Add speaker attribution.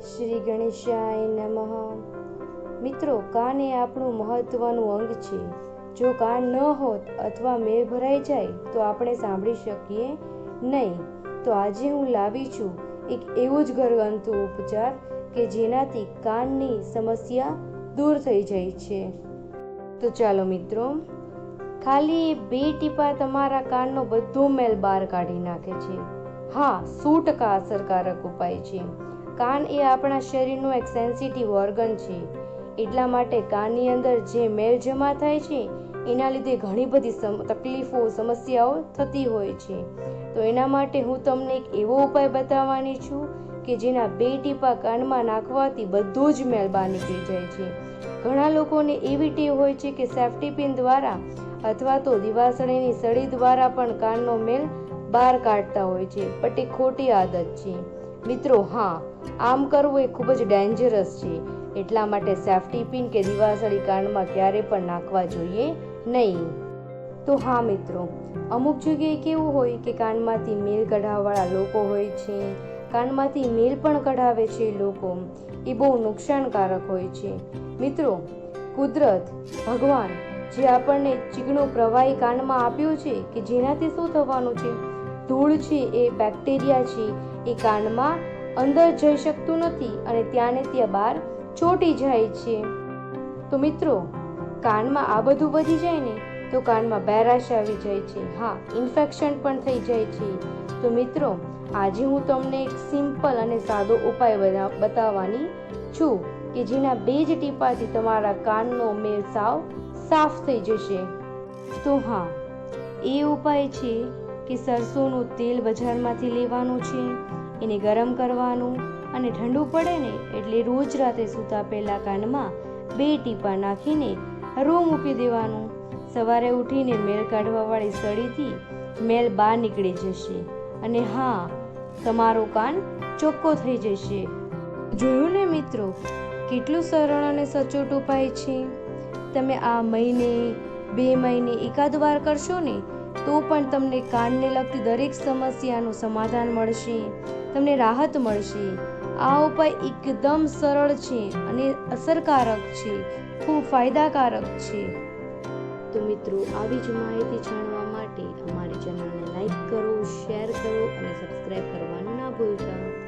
Speaker 1: શ્રી ગણેશાય નમઃ. મિત્રો, કાન એ આપણું મહત્વનું અંગ છે? જો કાન ન હોત અથવા મેળ ભરાઈ જાય, તો આપણે સાંભળી શકીએ નહીં. તો આજે હું લાવી છું એક એવું જ ઘરગંતુ ઉપચાર કે જેનાથી કાનની સમસ્યા દૂર થઈ જાય છે. તો ચાલો મિત્રો, ખાલી બે ટીપા તમારા કાનનો બધો મેલ બહાર કાઢી નાખે છે. હા, સો ટકા અસરકારક ઉપાય છે. કાન એ આપણા શરીરનું એક સેન્સિટિવ ઓર્ગન છે. એટલા માટે કાનની અંદર જે મેલ જમા થાય છે, એના લીધે ઘણી બધી તકલીફો, સમસ્યાઓ થતી હોય છે. તો એના માટે હું તમને એક એવો ઉપાય બતાવવાની છું કે જેના બે ટીપા કાનમાં નાખવાથી બધો જ મેલ બહાર નીકળી જાય છે. ઘણા લોકોને એવી ટેવ હોય છે કે સેફ્ટી પિન દ્વારા અથવા તો દિવાસળીની સળી દ્વારા પણ કાનનો મેલ બહાર કાઢતા હોય છે. બટ એ ખોટી આદત છે. મિત્રો, હા, આમ કરવું એ ખૂબ જ ડેન્જરસ છે. એટલા માટે સેફ્ટી પિન કે દિવાસળી કાંડમાં ક્યારે પણ નાખવા જોઈએ નહીં. તો હા, મિત્રો, અમુક જગ્યાએ કેવું હોય કે કાનમાંથી મેલ કઢાવવાળા લોકો હોય છે, કાનમાંથી મેલ પણ કઢાવે છે લોકો, એ બહુ નુકસાનકારક હોય છે. મિત્રો, કુદરત, ભગવાન, જે આપણને ચીકણો પ્રવાહી કાનમાં આપ્યો છે કે જેનાથી શું થવાનું છે? ધૂળ છે એ બેક્ટેરિયા છે એ કાનમાં અંદર જઈ શકતું નથી અને ત્યાં ને ત્યાં બહાર ચોટી જાય છે. તો મિત્રો, કાનમાં આ બધું વધી જાય ને, તો કાનમાં બેરાશ આવી જાય છે. હા, ઇન્ફેક્શન પણ થઈ જાય છે. તો મિત્રો, આજે હું તમને એક સિમ્પલ અને સાદો ઉપાય બતાવવાની છું કે જેના બે જ ટીપાથી તમારા કાનનો મેલ સાવ સાફ થઈ જશે. તો હા, એ ઉપાય છે કે સરસોનું તેલ બજારમાંથી લેવાનું છે, એને ગરમ કરવાનું અને ઠંડુ પડે ને એટલે રોજ રાતે સૂતા પહેલા કાનમાં બે ટીપા નાખીને રૂ મૂકી દેવાનું. સવારે ઉઠીને મેલ કાઢવાવાળી સળીથી મેલ બહાર નીકળી જશે અને હા, તમારો કાન ચોખ્ખો થઈ જશે. જોયું ને મિત્રો, કેટલું સરળ અને સચોટ ઉપાય છે. તમે આ મહિને, બે મહિને એકાદ વાર કરશો ને તો પણ તમને કાનને લગતી દરેક સમસ્યાનું સમાધાન મળશે. તમને રાહત મળશે. આ ઉપાય એકદમ સરળ છે અને અસરકારક છે. ખૂબ ફાયદાકારક છે. તો મિત્રો, આવી જ માહિતી જાણવા માટે અમારી ચેનલને લાઈક કરો, શેર કરો અને સબસ્ક્રાઈબ કરવાનું ના ભૂલતા.